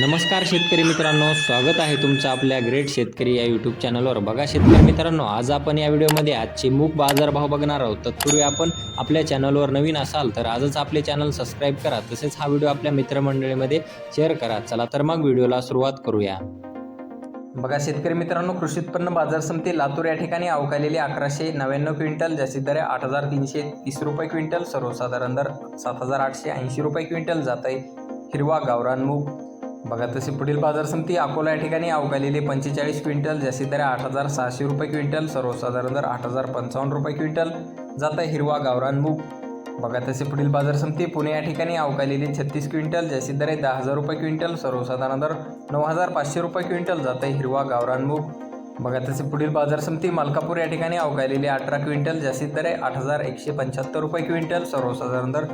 नमस्कार शेतकरी मित्रांनो स्वागत आहे तुमचं आपल्या ग्रेट शेतकरी या यूट्यूब चॅनलवर बघा शेतकरी मित्रांनो आज आपण या व्हिडिओमध्ये आजचे मूग बाजारभाव बघणार आहोत. तत्पूर्वी आपण आपल्या चॅनलवर नवीन असाल तर आजच आपले चॅनल सबस्क्राईब करा. तसेच हा व्हिडिओ आपल्या मित्रमंडळीमध्ये शेअर करा. चला तर मग व्हिडिओला सुरुवात करूया. बघा शेतकरी मित्रांनो कृषी उत्पन्न बाजार समिती लातूर या ठिकाणी अवकालेले अकराशे नव्याण्णव क्विंटल जास्तीत दर आठ हजार तीनशे तीस रुपये क्विंटल सर्वसाधारण दर सात हजार आठशे ऐंशी रुपये क्विंटल जात आहे. हिरवा गावरान मूग बघा तशी पुढील बाजार समिती अकोला या ठिकाणी अवकालेली पंचेचाळीस क्विंटल जास्तीत दर आठ हजार सहाशे रुपये क्विंटल सर्वसाधारण दर आठ हजार पंचावन्न रुपये क्विंटल. जात आहे हिरवा गावरान मूग. बघा तसे पुढील बाजार समिती पुणे या ठिकाणी अवकालेली छत्तीस क्विंटल जास्तीत दर आहे दहा हजार रुपये क्विंटल सर्वसाधारण दर नऊ हजार पाचशे रुपये क्विंटल जाता आहे हिरवा गावरान मूग. बघा तसे पुढील बाजार समिती मलकापूर या ठिकाणी अवकालेली अठरा क्विंटल जास्तीत दर आहे आठ हजार एकशे पंच्याहत्तर रुपये क्विंटल सर्वसाधारण दर